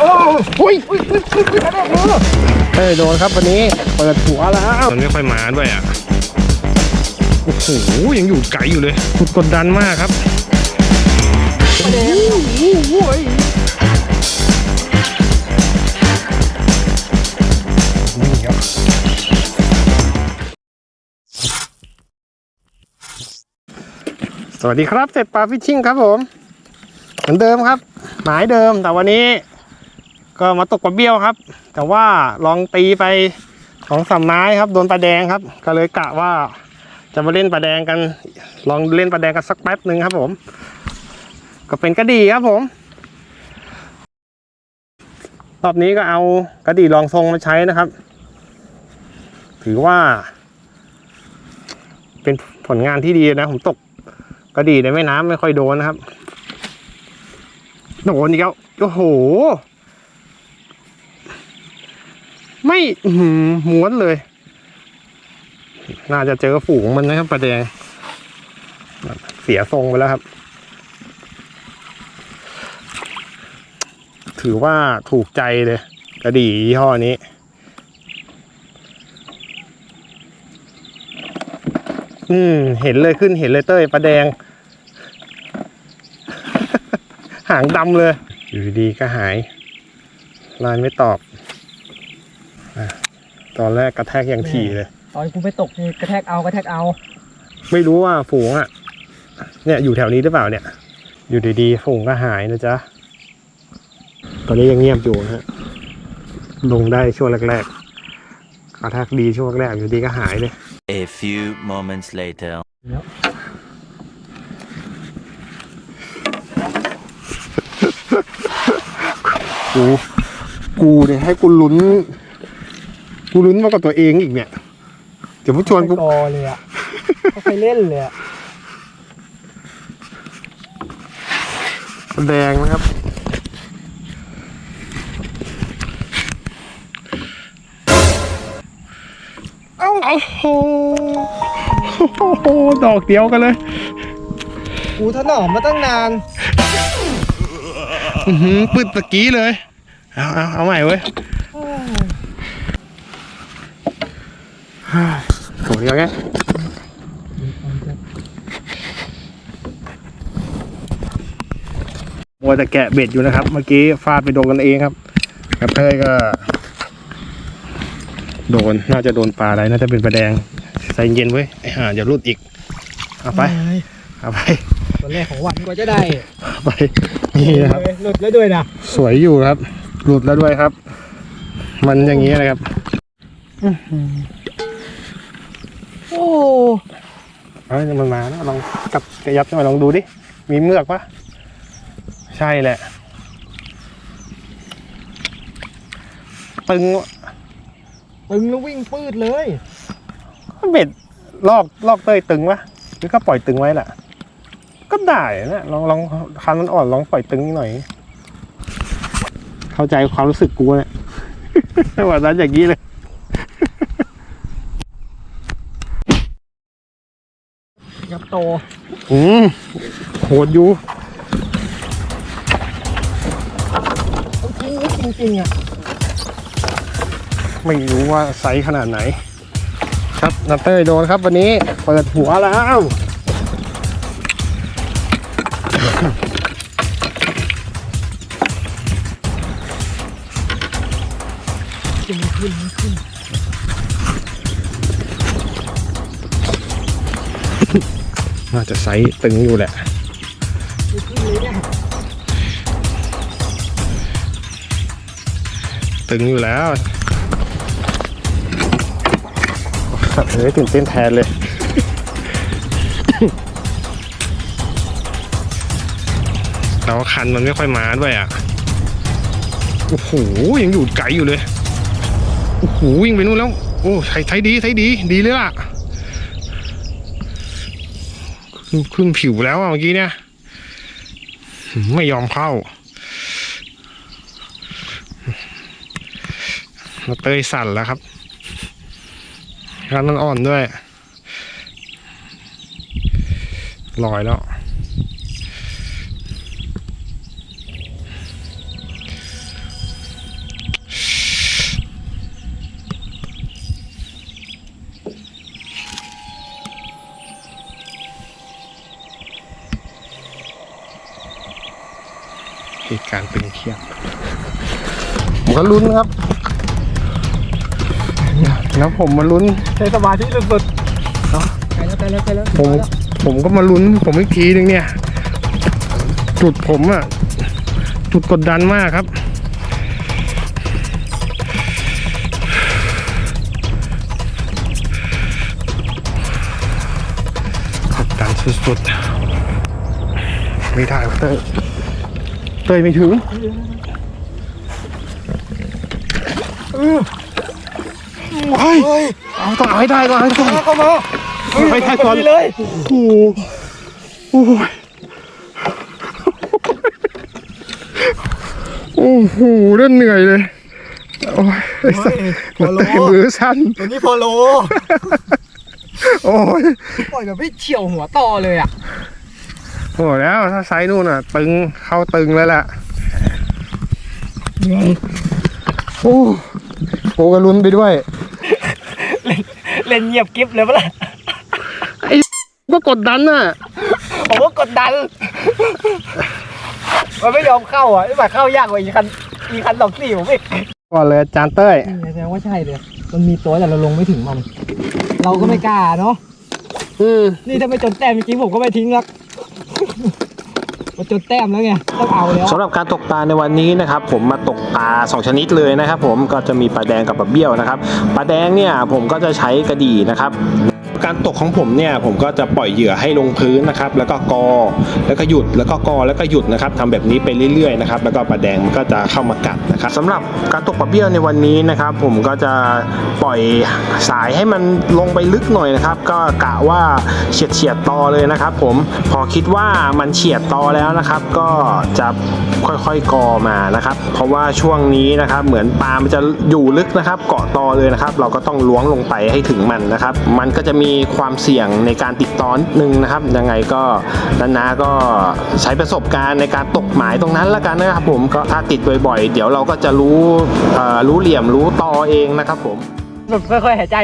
โอ้ยอุ้ยอุ้ยอุ้ยอุ้ยอะไรมือเฮ้ยโดนครับวันนี้เปิดหัวแล้วมันไม่ค่อยมาด้วยอะโอ้โหยังอยู่ไกลอยู่เลยสุดกดดันมากครับนี่ครับสวัสดีครับเสร็จปลาฟิชชิ่งครับผม เหมือนเดิมครับ หมายเดิมแต่วันนี้ ก็มาตกปลาเบี้ยวครับ แต่ว่าลองตีไปสองสามไม้ครับโดนปลาแดงครับ ก็เลยกะว่าจะมาเล่นปลาแดงกัน ลองเล่นปลาแดงกันสักแป๊บหนึ่งครับ ผม ก็เป็นกระดีครับผมรอบนี้ก็เอากระดีลองทรงมาใช้นะครับ ถือว่า เป็นผลงานที่ดีนะ ผมตกกระดีในแม่น้ำไม่ค่อยโดนนะครับโดนอีกแล้วโอ้โห ไม่หือม้วนเลย น่าจะเจอฝูงมันนะครับปลาแดง เสียทรงไปแล้วครับ ถือว่าถูกใจเลย กระดี่ยี่ห้อนี้อืม เห็นเลยขึ้นเห็นเลยเต้ยปลาแดง หางดำเลย อยู่ดีก็หายไลน์ไม่ตอบ ตอนแรกกระแทกอย่างถี่เลย ตอนกูไปตกนี่กระแทกเอากระแทกเอา ไม่รู้ว่าฝูงอะ เนี่ยอยู่แถวนี้หรือเปล่าเนี่ย อยู่ดีๆฝูงก็หายนะจ๊ะ ตอนนี้ยังเงียบอยู่นะฮะ ลงได้ช่วงแรกๆ กระแทกดีช่วงแรกๆอยู่ดีก็หายเลย A few moments later. กู กูเนี่ยให้กูลุ้น กูลุ้นมากกว่าตัวเองอีกเนี่ย เดี๋ยวผู้ชวนกู ไม่กอเลยอะเขาไปเล่นเลยอะแดงนะครับ เอ้าโอ้โหโอ้โหดอกเดียวกันเลยกูถนอมมาตั้งนานอือหือปืดตะกี้เลย เอาเอาเอาใหม่เว้ย โหเดียวไงมัวแต่แกะเบ็ดอยู่นะครับ เมื่อกี้ฟาดไปโดนกันเองครับกระเทยก็ โดน น่าจะโดนปลาอะไร น่าจะเป็นปลาแดง ใส่เย็นเว้ย ไอ้ห่าอย่ารุดอีก เอาไป เอาไปตัวแรกของวันกว่าจะได้เอาไป นี่นะครับ หลุดแล้วด้วยนะ สวยอยู่ครับ หลุดแล้วด้วยครับ มันอย่างนี้นะครับ โอ้เอ้ยมันมาแล้วลองกลับกระยับมาลองดูดิ มีเมือกปะใช่แหละ ตึงตึงแล้ววิ่งปืดเลยเบ็ดลอกลอกเต้ยตึงปะหรือก็ปล่อยตึงไว้แหละก็ได้นะลองลองคันมันอ่อนลองปล่อยตึงนิดหน่อย เข้าใจความรู้สึกกูเนี่ย วันนั้นอย่างนี้เลย ยับ โต อืมโหดอยู่ต้องทิ้งไว้จริงๆอะ ไม่รู้ว่าไซส์ขนาดไหน ครับนัตเตอร์โดนครับวันนี้ เปิดหัวแล้วขึ้นขึ้นขึ้น น่าจะไซส์ตึงอยู่แหละตึงอยู่แล้วเฮ้ยตื่นเต้นแทนเลยแต่ว่าคันมันไม่ค่อยมาด้วยอะ โอ้โห ยังอยู่ไกลอยู่เลย โอ้โหวิ่งไปนู่นแล้ว โอ้ใช้ใช้ดีใช้ดี ดีเลยล่ะ ขึ้นขึ้นผิวแล้วอะเมื่อกี้เนี่ยไม่ยอมเข้ามาเตยสั่นแล้วครับร้านมันอ่อนด้วยลอยแล้ว เหตุการณ์ตึงเครียดผมก็ลุ้นครับแล้วผมมาลุ้นใช้สมาธิสุดๆไปแล้วไปแล้วไปแล้วผมผมก็มาลุ้นผมอีกทีนึงเนี่ย จุดผมอะจุดกดดันมากครับ กดดันสุดๆไม่ได้วะเต้ย เต้ยไม่ถึงเฮ้ยเอาต้องเอาให้ได้ก่อนต้องเข้ามาเอาให้ได้ก่อนเลยโอ้โหโอ้ยโอ้โหเล่นเหนื่อยเลยโอ้ยไอ้สัสพอโลมือสั้นตัวนี้พอโลโอ้ยปล่อยแบบไม่เฉียวหัวต่อเลยอะ โอ้แล้วถ้าไซส์นู่นอะ ตึงเข้าตึงเลยแหละโอ้โหก็ลุ้นไปด้วย เล่นเงียบกิ๊บเลยปะล่ะก็กดดันน่ะผมก็กดดัน มันไม่ยอมเข้าอะไอ้แบบเข้ายากกว่าอีกคันอีกคันสองสี่ผมอีกก่อนเลยอาจานเต้ยแสดงว่าใช่เลย มันมีตัวแต่เราลงไม่ถึงมัน เราก็ไม่กล้าเนาะอืมนี่ถ้าไม่จนแต้มจริงๆผมก็ไม่ทิ้งหรอก มาจนแต้มแล้วไงต้องเอาแล้วสำหรับการตกปลาในวันนี้นะครับ ผมมาตกปลาสองชนิดเลยนะครับ ผมก็จะมีปลาแดงกับปลาเบี้ยวนะครับปลาแดงเนี่ยผมก็จะใช้กระดี่นะครับ การตกของผมเนี่ยผมก็จะปล่อยเหยื่อให้ลงพื้นนะครับ แล้วก็กอ แล้วก็หยุดแล้วก็กอแล้วก็หยุดนะครับทำแบบนี้ไปเรื่อยๆนะครับแล้วก็ปลาแดงมันก็จะเข้ามากัดนะครับสำหรับการตกปลาเบี้ยวในวันนี้นะครับ ผมก็จะปล่อยสายให้มันลงไปลึกหน่อยนะครับ ก็กะว่าเฉียดเฉียดตอเลยนะครับ ผมพอคิดว่ามันเฉียดตอแล้วนะครับ ก็จะค่อยๆกอมานะครับ เพราะว่าช่วงนี้นะครับ เหมือนปลามันจะอยู่ลึกนะครับ เกาะตอเลยนะครับ เราก็ต้องล้วงลงไปให้ถึงมันนะครับ มันก็จะมีความเสี่ยงในการติดตอนดนึงนะครับ ยังไงก็นานาก็ใช้ประสบการณ์ในการตกหมายตรงนั้นละกันนะครับผมก็ถ้าติดบ่อยๆ เดี๋ยวเราก็จะรู้เอ่อรู้เหลี่ยมรู้ตอเองนะครับผมแบบค่อยๆหายใจ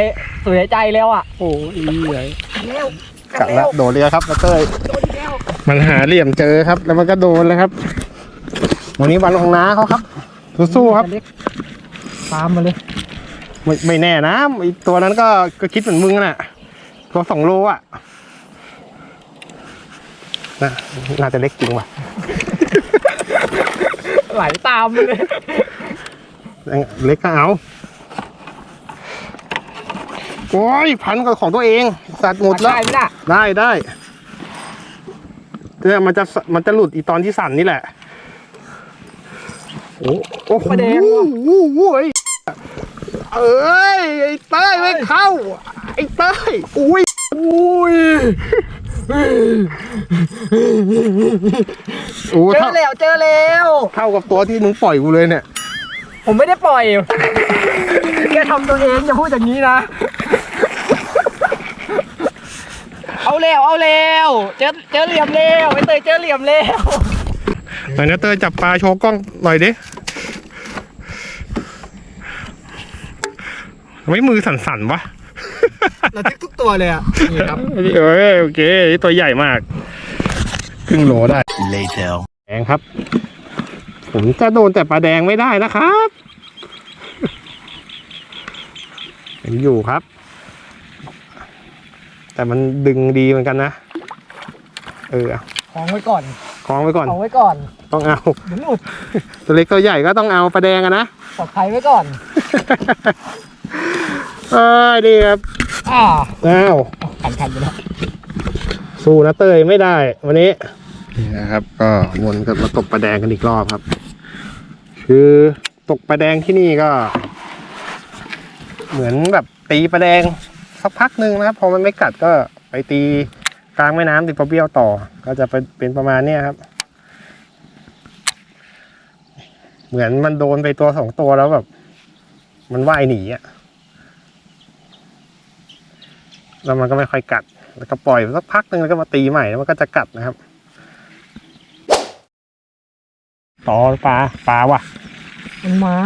สูดหายใจแล้วอะโอ้ยใหญ่แล้วกัดละโดดเรือครับนาเต้ยโดนแล้วมันหาเหลี่ยมเจอครับ แล้วมันก็โดนเลยครับ วันนี้วันของน้าเขาครับสู้ๆครับเล็กตามมาเลย ไม่ไม่แน่นะไอตัวนั้นก็ก็คิดเหมือนมึงน่ะ ตัวสองโลอะน่าน่าจะเล็กจริงว่ะ ไหลตามมาเลยเล็กก็เอา โอ้ย พันกับของตัวเอง สัตว์หมดแล้ว ได้ไหมล่ะได้ได้เนี่ยมันจะมันจะหลุดอีตอนที่สั่นนี่แหละ โอ้โอ้โหประเด็นโอ้โหโอ้ยเอ้ยไอ้เต้ยไม่เข้า ไอ้เต้ยอุ้ย อุ้ยโอ้เจอเท่าแล้วเจอแล้ว เท่ากับตัวที่มึงปล่อยกูเลยเนี่ย ผมไม่ได้ปล่อย แกทำตัวเองอย่าพูดอย่างนี้นะ เอาแล้วเอาแล้วเจอเจอเหลี่ยมแล้วไอ้เตยเจอเหลี่ยมแล้วไหนนะเต้ยจับปลาโชว์กล้องหน่อยดิทำไม่มือสั่นๆวะ ระทึกทุกตัวเลยอะ นี่ครับเอ้ยโอเคนี่ตัวใหญ่มาก ครึ่งโลได้ Later. แดงครับ ผมจะโดนแต่ปลาแดงไม่ได้นะครับเห็นอยู่ครับ แต่มันดึงดีเหมือนกันนะ เออของไว้ก่อน คล้องไว้ก่อน ของไว้ก่อน ต้องเอา เดี๋ยวหลุดตัวเล็กตัวใหญ่ก็ต้องเอาปลาแดงอะนะ ปลอดภัยไว้ก่อน เอ้ยดีครับอ่าอ้าวขันขันไปแล้วสู้นะเตยไม่ได้ วันนี้นี่นะครับ ก็วนกันมาตกปลาแดงกันอีกรอบครับ คือตกปลาแดงที่นี่ก็ เหมือนแบบตีปลาแดงสักพักหนึ่งนะครับพอมันไม่กัดก็ไปตีกลางแม่น้ำติดปลาเบี้ยวต่อ ก็จะเป็นเป็นประมาณเนี้ยครับ เหมือนมันโดนไปตัวสองตัวแล้วแบบ มันว่ายหนีอะ แล้วมันก็ไม่ค่อยกัด แล้วก็ปล่อยไปสักพักหนึ่งแล้วก็มาตีใหม่แล้วมันก็จะกัดนะครับต่อปลาปลาวะมันมา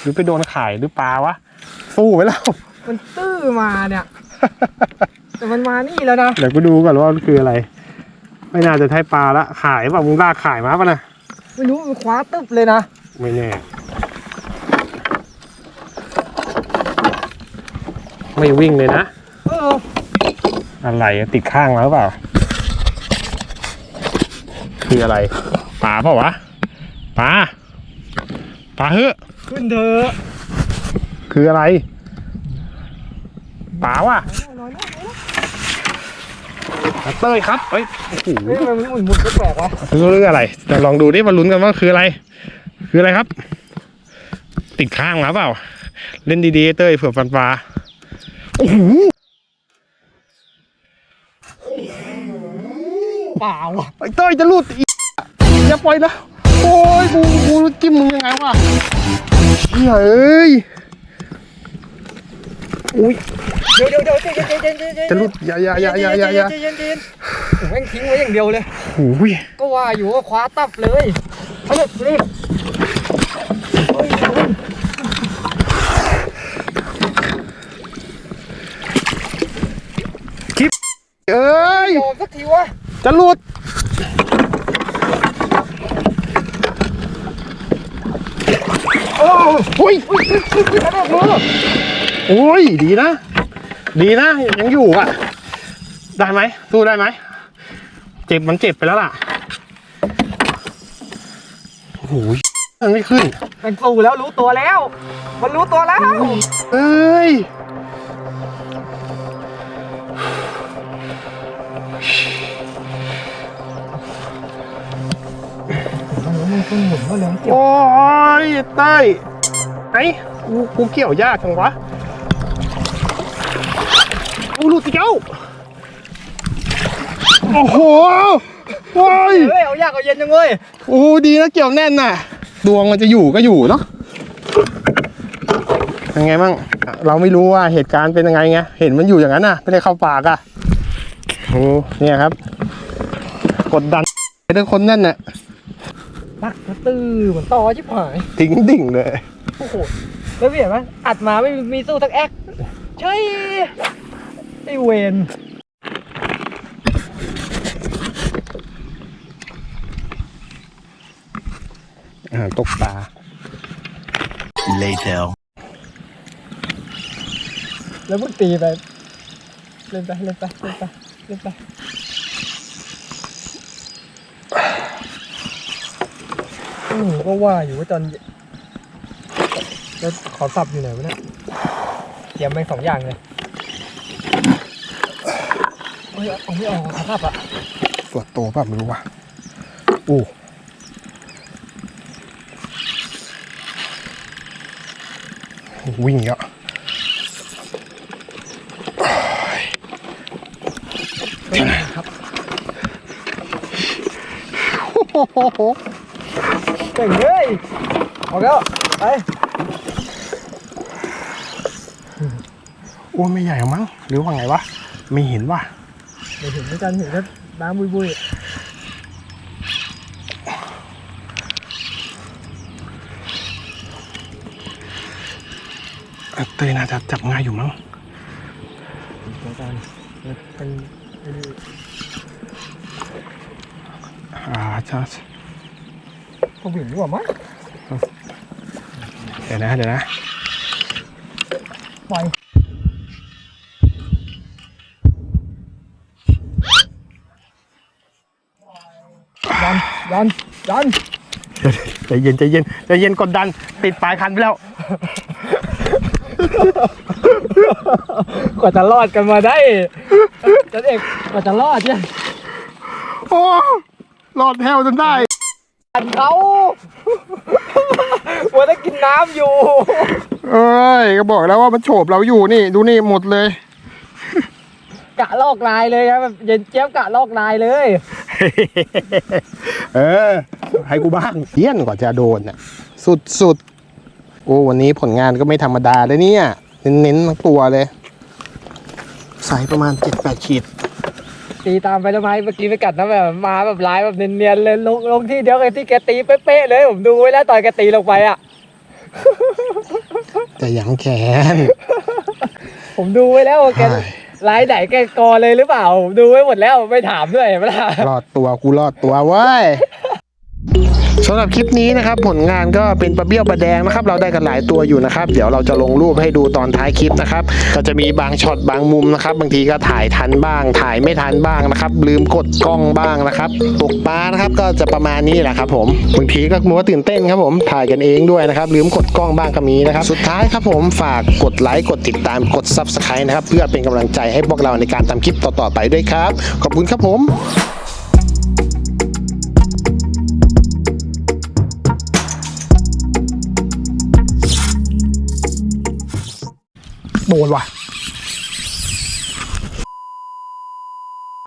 หรือไปโดนข่ายหรือปลาวะ สู้ไปแล้ว มันตื้อมาเนี่ย แต่มันมานี่แล้วนะ เดี๋ยวกูดูก่อนว่ามันคืออะไร ไม่น่าจะใช่ปลาละขายเปล่ามึงลากขายมาป่ะนะ ไม่รู้มันคว้าตึบเลยนะ ไม่แน่ ไม่วิ่งเลยนะเอออะไรอะติดข้างมาหรือเปล่า คืออะไรปลาเปล่าวะปลาปลาเฮ้อะขึ้นเถอะคืออะไรปลาวะเต้ยครับเอ้ยโอ้โหเฮ้ยทำไมมันหมุนหมุนแปลกๆวะคือเรื่องอะไรแต่ลองดูดิมาลุ้นกันว่าคืออะไร คืออะไรครับ ติดข้างมาเปล่า เล่นดีๆเต้ยเผื่อฟันปลา โอ้โหเปล่าอะไอ้เต้ยจะรูดอีอย่าปล่อยนะ โอ้ยกูกูจิ้มมึงยังไงวะเฮ้ยเอ้ยอุ้ยเดี๋ยวเดี๋ยวเดี๋ยวเย็นเย็นเย็นเย็นจะรูดอย่าอย่าอย่าอย่าอย่าอย่าเย็นเย็นเย็นผมแม่งทิ้งไว้อย่างเดียวเลยโอ้ยก็ว่าอยู่ว่าคว้าตับเลยเอาเลย เอ้ยยอมสักทีวะจะรูดโอ้ยโอ้ยโอ้ยโอ้ยดีนะ ดีนะ ยังอยู่อะ ได้ไหมสู้ได้ไหม เจ็บมันเจ็บไปแล้วล่ะโอ้โหมันไม่ขึ้น มันสู้แล้วรู้ตัวแล้ว มันรู้ตัวแล้ว เอ้ย มันขึ้นหมุนก็เลยเกี่ยว โอ้ยเต้ยไอ้กูกูเกี่ยวยากจังวะกูหลุดอีกแล้วโอ้โหโอ้ยเฮ้ยเอายากเอาเย็นจังเว้ยโอ้ดีนะเกี่ยวแน่นน่ะ ดวงมันจะอยู่ก็อยู่เนาะยังไงบ้างเราไม่รู้ว่าเหตุการณ์เป็นยังไงไงเห็นมันอยู่อย่างนั้นน่ะไม่ได้เข้าปากอะโอ้เนี่ยครับ กดดันไอ้เรื่องคนนั่นน่ะ ปักกระตื้อเหมือนต่อชิบหาย ทิ้งดิ่งเลยโอ้โหแล้วพี่เห็นไหมอัดมาไม่มีสู้ทักแอคใช่ไอเวนอาหารตกปลา Later. แล้วมึงตีไป เล่นไป เล่นไป เล่นไป เล่นไป อืมก็ว่าอยู่ว่าตอนเย็นแล้วขอสับอยู่ไหนวะเนี่ยเตรียมไปสองอย่างเลยเฮ้ยเอาไม่ออกขอสับอะตัวโตป่ะไม่รู้ว่ะโอ้วิ่งเยอะโอ้โห เก่งเลยออกแล้วไปโอ้ไม่ใหญ่หรอมั้งหรือว่าไงวะไม่เห็นว่ะเดี๋ยวเห็นด้วยกันเห็นแค่น้ำบุยบุยเอ่อเตยน่าจะจับง่ายอยู่มั้งเดี๋ยวกันเป็นอ่าจะ ผมเห็นดีกว่ามั้งเดี๋ยวนะเดี๋ยวนะปล่อยยันยันยันใจเย็นใจเย็นใจเย็นกดดันติดปลายคันไปแล้ว กว่าจะรอดกันมาได้จันเอกกว่าจะรอดเนี่ยโอ้รอดแถวจนได้ อันเขาว่าได้กินน้ำอยู่ เอ้ยก็บอกแล้วว่ามันโฉบเราอยู่นี่ ดูนี่หมดเลย กะลอกลายเลยครับแบบเย็นเจี๊ยบกะลอกลายเลย เออ ให้กูบ้างเยี่ยนกว่าจะโดนน่ะ สุดสุดโอ้วันนี้ผลงานก็ไม่ธรรมดาเลยเนี่ย เน้นๆทั้งตัวเลยไซส์ประมาณ 7-8 ขีด ตีตามไปทำไมเมื่อกี้ไปกัดนะแบบมาแบบลายแบบเนียนๆเลยลงลงที่เดียวกับที่แกตีเป๊ะๆเลย ผมดูไว้แล้วตอนแกตีลงไปอะแต่ยังแขนผมดูไว้แล้วว่าแกใช่ลายไหนแกกอเลยหรือเปล่าผมดูไว้หมดแล้วไม่ถามด้วยเห็นไหมล่ะรอดตัวกูรอดตัวเว้ย สำหรับคลิปนี้นะครับผลงานก็เป็นปลาเบี้ยวปลาแดงนะครับเราได้กันหลายตัวอยู่นะครับ เดี๋ยวเราจะลงรูปให้ดูตอนท้ายคลิปนะครับก็จะมีบางช็อตบางมุมนะครับ บางทีก็ถ่ายทันบ้าง ถ่ายไม่ทันบ้างนะครับ ลืมกดกล้องบ้างนะครับตกปลานะครับก็จะประมาณนี้แหละครับผมบางทีก็มัวตื่นเต้นครับผมถ่ายกันเองด้วยนะครับ ลืมกดกล้องบ้างก็มีนะครับ สุดท้ายครับผมฝากกดไลค์กดติดตามกด subscribe นะครับเพื่อเป็นกำลังใจให้พวกเราในการทำคลิปต่อๆไปด้วยครับ ขอบคุณครับผม โดนว่ะ